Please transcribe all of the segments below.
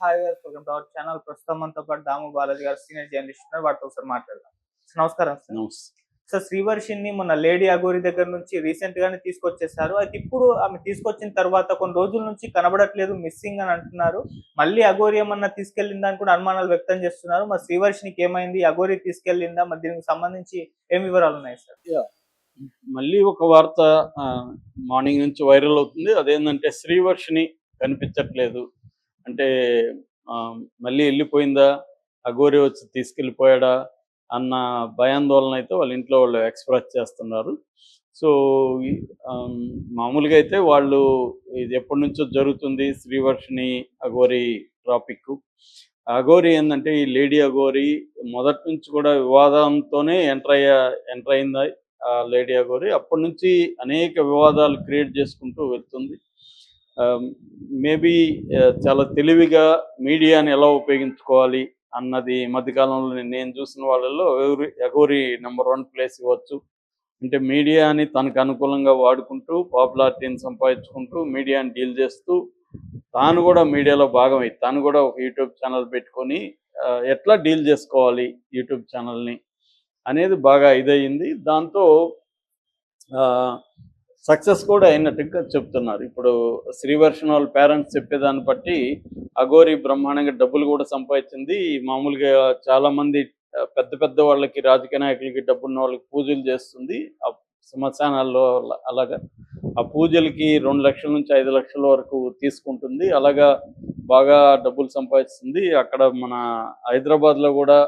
Hi welcome to our channel. ప్రస్తుతం మనతో పాటు దాము బాలాజీ గారు సీనియర్ జర్నలిస్ట్ ఉన్నారు. వాటితో ఒకసారి మాట్లాడదాం. నమస్కారం సార్. సార్ శ్రీవర్షిని మొన్న లేడీ అగోరి దగ్గర నుంచి రీసెంట్ గానే తీసుకొచ్చేసారు అయితే ఇప్పుడు ఆమె తీసుకొచ్చిన తర్వాత కొన్ని రోజుల నుంచి కనబడట్లేదు మిస్సింగ్ అని అంటున్నారు. మళ్ళీ అగోరి ఏమన్నా అని కూడా అనుమానాలు వ్యక్తం చేస్తున్నారు. మరి శ్రీవర్షినికి ఏమైంది? అగోరి తీసుకెళ్ళిందా? మరి దీనికి సంబంధించి ఏం వివరాలు ఉన్నాయి సార్? మళ్ళీ ఒక వార్త మార్నింగ్ నుంచి వైరల్ అవుతుంది. అదేంటంటే శ్రీవర్షిని కనిపించట్లేదు. అంటే ఆ, మళ్ళీ వెళ్ళిపోయిందా అఘోరి వచ్చి తీసుకెళ్ళిపోయాడా? అన్న భయాందోళన అయితే వాళ్ళ ఇంట్లో వాళ్ళు ఎక్స్ప్రెస్ చేస్తున్నారు. సో ఆ, మామూలుగా అయితే వాళ్ళు ఇది ఎప్పటి నుంచో జరుగుతుంది శ్రీవర్షిని అఘోరి టాపిక్ అఘోరి ఏంటంటే ఈ లేడీ అఘోరి మొదటి నుంచి కూడా వివాదంతోనే ఎంటర్ అయ్యా ఎంటర్ అయింది ఆ లేడీ అగోరి అప్పటి నుంచి అనేక వివాదాలు క్రియేట్ చేసుకుంటూ వెళ్తుంది. Um, మేబీ uh, చాలా తెలివిగా మీడియాని ఎలా ఉపయోగించుకోవాలి అన్నది మధ్యకాలంలో నేను- చూసిన వాళ్ళల్లో aghori aghori number one place ఇవ్వచ్చు. అంటే మీడియాని తనకు అనుకూలంగా వాడుకుంటూ పాపులారిటీని సంపాదించుకుంటూ మీడియాని డీల్ చేస్తూ తాను కూడా మీడియాలో భాగమై తాను కూడా ఒక యూట్యూబ్ ఛానల్ పెట్టుకొని uh, ఎట్లా డీల్ చేసుకోవాలి యూట్యూబ్ ఛానల్ని అనేది బాగా ఇదయింది. దాంతో uh, సక్సెస్ కూడా అయినట్టుగా చెప్తున్నారు. ఇప్పుడు శ్రీవర్షణ వాళ్ళ పేరెంట్స్ చెప్పేదాన్ని బట్టి అఘోరి బ్రహ్మాండంగా డబ్బులు కూడా సంపాదించింది. మామూలుగా చాలా మంది పెద్ద పెద్ద వాళ్ళకి రాజకీయ నాయకులకి డబ్బున్న వాళ్ళకి పూజలు చేస్తుంది. ఆ శ్మశానాల్లో అలాగా. ఆ పూజలకి రెండు లక్షల నుంచి ఐదు లక్షల వరకు తీసుకుంటుంది. అలాగా బాగా డబ్బులు సంపాదిస్తుంది. అక్కడ మన హైదరాబాద్లో కూడా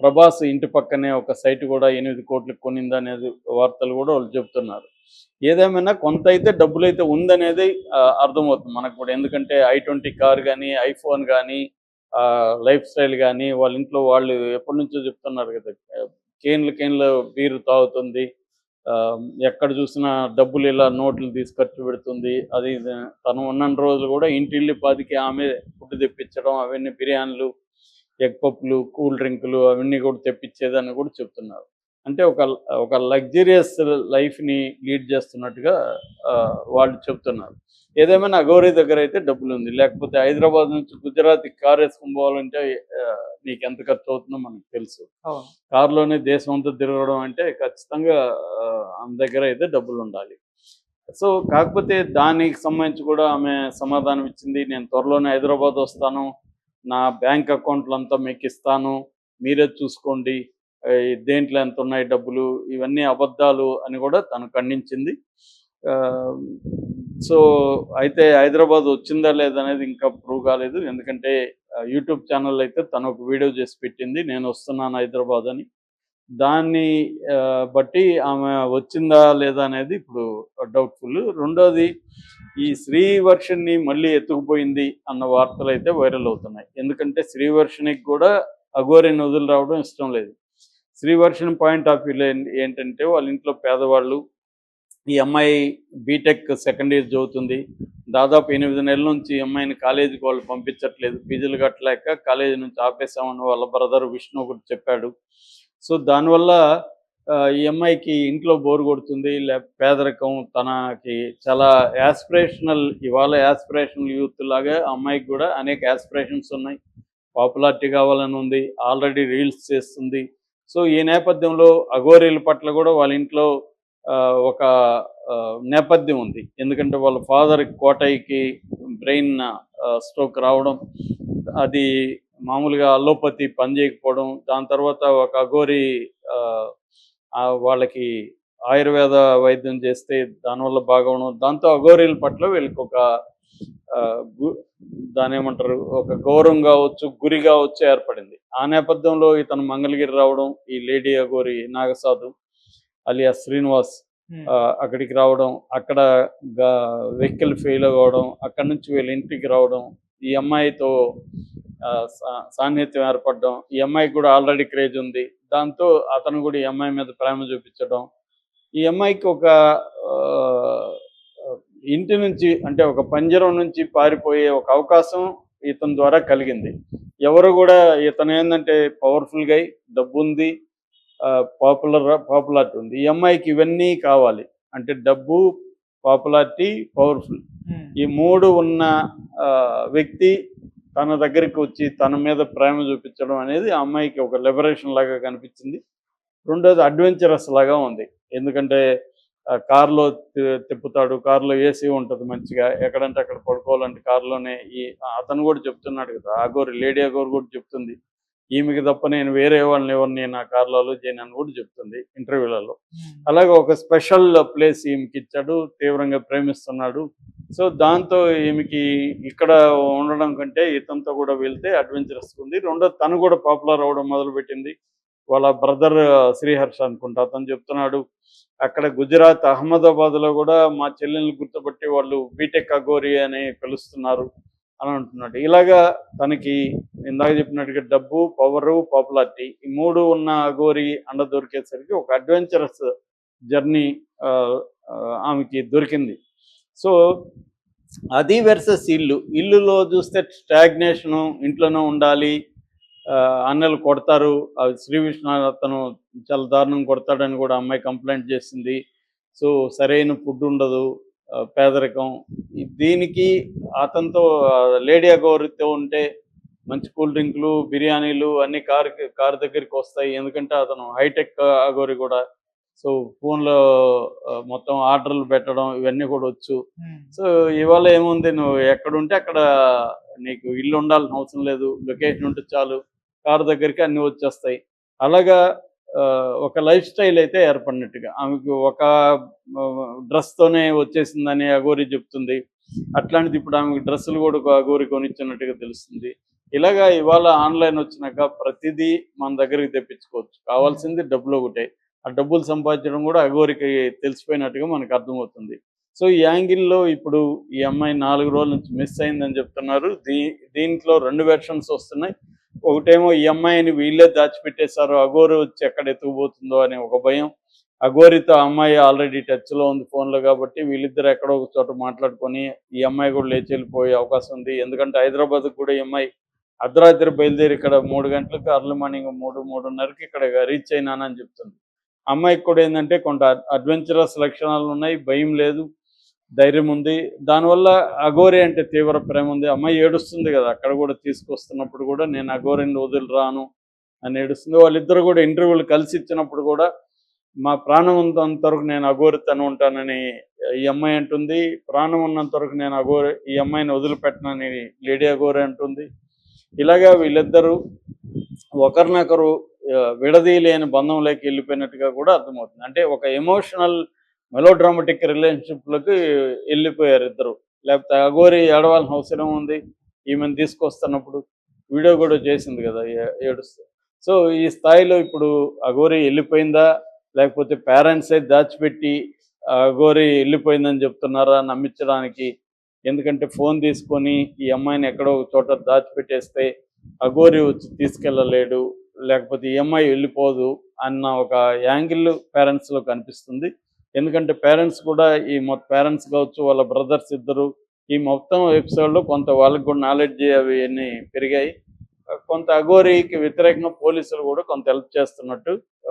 ప్రభాస్ ఇంటి పక్కనే ఒక సైట్ కూడా ఎనిమిది కోట్లకు కొనింది అనేది వార్తలు కూడా వాళ్ళు చెప్తున్నారు ఏదేమైనా కొంత అయితే డబ్బులు అయితే ఉందనేది అర్థమవుతుంది మనకు కూడా. ఎందుకంటే ఐ ట్వంటీ కార్ కానీ ఐఫోన్ కానీ లైఫ్ స్టైల్ కానీ వాళ్ళ ఇంట్లో వాళ్ళు ఎప్పటి నుంచో చెప్తున్నారు కదా కేన్లు కేన్లు బీరు తాగుతుంది ఆ, ఎక్కడ చూసినా డబ్బులు ఇలా నోట్లు తీసి ఖర్చు పెడుతుంది అది తను ఉన్న రోజులు కూడా ఇంటిల్లి పాదికి ఆమె ఫుడ్ తెప్పించడం అవన్నీ బిర్యానీలు ఎగ్ పప్పులు కూల్ డ్రింకులు అవన్నీ కూడా తెప్పించేదని కూడా చెప్తున్నారు. అంటే ఒక ఒక లగ్జరియస్ లైఫ్ని లీడ్ చేస్తున్నట్టుగా వాళ్ళు చెప్తున్నారు. ఏదేమైనా అగౌరీ దగ్గర అయితే డబ్బులు ఉంది లేకపోతే హైదరాబాద్ నుంచి గుజరాత్ కార్ వేసుకుని పోవాలంటే నీకు ఎంత ఖర్చు అవుతుందో మనకు తెలుసు. కారులోనే దేశం అంతా తిరగడం అంటే ఖచ్చితంగా ఆమె దగ్గర అయితే డబ్బులు ఉండాలి సో కాకపోతే దానికి సంబంధించి కూడా ఆమె సమాధానం ఇచ్చింది నేను త్వరలోనే హైదరాబాద్ వస్తాను నా బ్యాంక్ అకౌంట్లు అంతా మీకు ఇస్తాను మీరే చూసుకోండి దేంట్లో ఎంత ఉన్నాయి డబ్బులు ఇవన్నీ అబద్ధాలు అని కూడా తను ఖండించింది. ఆ, సో అయితే హైదరాబాద్ వచ్చిందా లేదనేది ఇంకా ప్రూవ్ కాలేదు. ఎందుకంటే యూట్యూబ్ ఛానల్ అయితే తను ఒక వీడియో చేసి పెట్టింది నేను వస్తున్నాను హైదరాబాద్ అని. దాన్ని ఆ, బట్టి ఆమె వచ్చిందా లేదా అనేది ఇప్పుడు డౌట్ఫుల్. రెండోది ఈ శ్రీవర్షన్ని మళ్ళీ ఎత్తుకుపోయింది అన్న వార్తలు అయితే వైరల్ అవుతున్నాయి. ఎందుకంటే శ్రీవర్షనికి కూడా అఘోరిని వదిలి రావడం ఇష్టం లేదు. శ్రీవర్షణ్ పాయింట్ ఆఫ్ వ్యూలో ఏంటంటే వాళ్ళ ఇంట్లో పేదవాళ్ళు ఈ అమ్మాయి బీటెక్ సెకండ్ ఇయర్ చదువుతుంది. దాదాపు ఎనిమిది నెలల నుంచి ఈ అమ్మాయిని కాలేజీకి వాళ్ళు పంపించట్లేదు. ఫీజులు కట్టలేక కాలేజీ నుంచి ఆపేసామని వాళ్ళ బ్రదర్ విష్ణు ఒకటి చెప్పాడు. సో దానివల్ల ఈ అమ్మాయికి ఇంట్లో బోర్ కొడుతుంది లేకపోతే పేదరికం తనకి చాలా యాస్పిరేషనల్ ఇవాళ యాస్పిరేషనల్ యూత్ లాగా అమ్మాయికి కూడా అనేక యాస్పిరేషన్స్ ఉన్నాయి. పాపులారిటీ కావాలని ఉంది ఆల్రెడీ రీల్స్ చేస్తుంది. సో ఈ నేపథ్యంలో అఘోరీల పట్ల కూడా వాళ్ళ ఇంట్లో ఆ, ఒక నేపథ్యం ఉంది. ఎందుకంటే వాళ్ళ ఫాదర్ కోటయ్యకి బ్రెయిన్ స్ట్రోక్ రావడం అది మామూలుగా అల్లోపతి పనిచేయకపోవడం దాని తర్వాత ఒక అఘోరి వాళ్ళకి ఆయుర్వేద వైద్యం చేస్తే దానివల్ల బాగవడం దాంతో అఘోరీల పట్ల వీళ్ళకి ఒక దాని ఏమంటారు ఒక గౌరవం కావచ్చు గురి కావచ్చు ఏర్పడింది. ఆ నేపథ్యంలో ఇతను మంగళగిరి రావడం ఈ లేడీ అఘోరి నాగసాధు అలియా శ్రీనివాస్ అక్కడికి రావడం అక్కడ వెహికల్ ఫెయిల్ అవ్వడం అక్కడ నుంచి వీళ్ళ ఇంటికి రావడం ఈ అమ్మాయితో ఆ, సా- సాన్నిహిత్యం ఏర్పడడం ఈ అమ్మాయికి కూడా ఆల్రెడీ క్రేజ్ ఉంది. దాంతో అతను కూడా ఈ అమ్మాయి మీద ప్రేమ చూపించడం. ఈ అమ్మాయికి ఒక ఆ, ఇంటి నుంచి అంటే ఒక పంజరం నుంచి పారిపోయే ఒక అవకాశం ఇతని ద్వారా కలిగింది. ఎవరు కూడా ఇతను ఏంటంటే పవర్ఫుల్ గై డబ్బు ఉంది పాపులర్ పాపులారిటీ ఉంది. ఈ అమ్మాయికి ఇవన్నీ కావాలి. అంటే డబ్బు పాపులారిటీ పవర్ఫుల్. ఉమ్. ఈ మూడు ఉన్న వ్యక్తి తన దగ్గరికి వచ్చి తన మీద ప్రేమ చూపించడం అనేది ఆ అమ్మాయికి ఒక లిబరేషన్ లాగా కనిపించింది. రెండోది అడ్వెంచరస్ లాగా ఉంది. ఎందుకంటే కారులో తిప్పుతాడు కారులో ఏసీ ఉంటుంది మంచిగా. ఎక్కడంటే అక్కడ పడుకోవాలంటే కారులోనే ఈ అతను కూడా చెప్తున్నాడు కదా అగోరి లేడీ అగోరి కూడా చెప్తుంది. ఈమెకి తప్ప నేను వేరే వాళ్ళని ఎవరిని నా కార్లో చేయను అని కూడా చెప్తుంది ఇంటర్వ్యూలలో. అలాగే ఒక స్పెషల్ ప్లేస్ ఈమెకి ఇచ్చాడు తీవ్రంగా ప్రేమిస్తున్నాడు. సో దాంతో ఈమెకి ఇక్కడ ఉండడం కంటే ఇతనితో కూడా వెళ్తే అడ్వెంచరస్ ఉంది. రెండో తను కూడా పాపులర్ అవ్వడం మొదలుపెట్టింది. వాళ్ళ బ్రదర్ శ్రీహర్ష అనుకుంటా అతను చెప్తున్నాడు అక్కడ గుజరాత్ అహ్మదాబాద్లో కూడా మా చెల్లెల్ని గుర్తుపట్టి వాళ్ళు బీటెక్ అగోరి అని పిలుస్తున్నారు. అని అంటున్నాడు ఇలాగా తనకి ఇందాక చెప్పినట్టుగా డబ్బు పవరు పాపులారిటీ ఈ మూడు ఉన్న అగోరి అండ దొరికేసరికి ఒక అడ్వెంచరస్ జర్నీ ఆమెకి దొరికింది. సో అది వెర్సెస్ ఇల్లు. ఇల్లులో చూస్తే స్టాగ్నేషను ఇంట్లోనే ఉండాలి ఆ, అన్నలు కొడతారు. అవి శ్రీ విష్ణు అతను చాలా దారుణం కొడతాడని కూడా అమ్మాయి కంప్లైంట్ చేసింది. సో సరైన ఫుడ్ ఉండదు. పేదరికం. దీనికి అతనితో లేడీ అగౌరితో ఉంటే మంచి కూల్ డ్రింక్లు బిర్యానీలు అన్ని కార్ కార్ దగ్గరికి వస్తాయి. ఎందుకంటే అతను హైటెక్ అగోరి కూడా. సో ఫోన్లో మొత్తం ఆర్డర్లు పెట్టడం ఇవన్నీ కూడా వచ్చు. సో ఇవాళ ఏముంది? నువ్వు ఎక్కడుంటే అక్కడ నీకు ఇల్లు ఉండాల్సిన అవసరం లేదు. లొకేషన్ ఉంటే చాలు. కారు దగ్గరికి అన్ని వచ్చేస్తాయి. అలాగా ఒక లైఫ్ స్టైల్ అయితే ఏర్పడినట్టుగా. ఆమెకు ఒక డ్రెస్తోనే వచ్చేసిందని అగోరి చెప్తుంది. అట్లాంటిది ఇప్పుడు ఆమెకు డ్రెస్సులు కూడా ఒక అగోరి కొనిచ్చినట్టుగా తెలుస్తుంది. ఇలాగా ఇవాళ ఆన్లైన్ వచ్చినాక ప్రతిదీ మన దగ్గరికి తెప్పించుకోవచ్చు. కావాల్సింది డబ్బులు ఒకటే. ఆ డబ్బులు సంపాదించడం కూడా అగోరికి తెలిసిపోయినట్టుగా మనకు అర్థమవుతుంది. సో ఈ యాంగిల్లో ఇప్పుడు ఈ అమ్మాయి నాలుగు రోజుల నుంచి మిస్ అయిందని చెప్తున్నారు. దీ దీంట్లో రెండు వెర్షన్స్ వస్తున్నాయి. ఒకటేమో ఈ అమ్మాయిని వీళ్ళే దాచిపెట్టేశారు. అగోరు వచ్చి ఎక్కడ ఎత్తుకుపోతుందో అనే ఒక భయం. అఘోరితో ఆ అమ్మాయి ఆల్రెడీ టచ్లో ఉంది ఫోన్లో కాబట్టి వీళ్ళిద్దరు ఎక్కడో ఒక చోట మాట్లాడుకొని ఈ అమ్మాయి కూడా లేచి వెళ్ళిపోయే అవకాశం ఉంది. ఎందుకంటే హైదరాబాద్కి కూడా ఈ అమ్మాయి అర్ధరాత్రి బయలుదేరి ఇక్కడ మూడు గంటలకు అర్లీ మార్నింగ్ మూడు మూడున్నరకి ఇక్కడ రీచ్ అయినానని చెప్తుంది. అమ్మాయికి కూడా ఏంటంటే కొంత అడ్వెంచరస్ లక్షణాలు ఉన్నాయి భయం లేదు. ధైర్యం ఉంది. దానివల్ల అఘోరి అంటే తీవ్ర ప్రేమ ఉంది. అమ్మాయి ఏడుస్తుంది కదా అక్కడ కూడా తీసుకొస్తున్నప్పుడు కూడా నేను అఘోరిని వదిలిరాను అని ఏడుస్తుంది. వాళ్ళిద్దరు కూడా ఇంటర్వ్యూలు కలిసి ఇచ్చినప్పుడు కూడా మా ప్రాణం ఉన్నంత వరకు నేను అఘోరితను ఉంటానని ఈ అమ్మాయి అంటుంది. ప్రాణం ఉన్నంత వరకు నేను అఘోరి ఈ అమ్మాయిని వదిలిపెట్టనని లేడీ అఘోరి అంటుంది. ఇలాగా వీళ్ళిద్దరూ ఒకరినొకరు విడదీయలేని బంధంలోకి వెళ్ళిపోయినట్టుగా కూడా అర్థమవుతుంది. అంటే ఒక ఎమోషనల్ మెలో డ్రామాటిక్ రిలేషన్షిప్లోకి వెళ్ళిపోయారు ఇద్దరు. లేకపోతే అగోరి ఏడవాల్సిన అవసరం ఉంది ఈమెను తీసుకొస్తున్నప్పుడు వీడియో కూడా చేసింది కదా ఏడుస్తూ. సో ఈ స్థాయిలో ఇప్పుడు అఘోరి వెళ్ళిపోయిందా లేకపోతే పేరెంట్సే దాచిపెట్టి అఘోరి అగోరి వెళ్ళిపోయిందని చెప్తున్నారా నమ్మించడానికి? ఎందుకంటే ఫోన్ తీసుకొని ఈ అమ్మాయిని ఎక్కడో ఒక చోట దాచిపెట్టేస్తే అఘోరి వచ్చి తీసుకెళ్ళలేడు లేకపోతే ఈ అమ్మాయి వెళ్ళిపోదు అన్న ఒక యాంగిల్ పేరెంట్స్లో కనిపిస్తుంది. ఎందుకంటే పేరెంట్స్ కూడా ఈ మొత్తం పేరెంట్స్ కావచ్చు వాళ్ళ బ్రదర్స్ ఇద్దరు ఈ మొత్తం ఎపిసోడ్లో కొంత వాళ్ళకి కూడా నాలెడ్జ్ అవి అన్నీ పెరిగాయి. కొంత అఘోరీకి వ్యతిరేకంగా పోలీసులు కూడా కొంత హెల్ప్ చేస్తున్నట్టు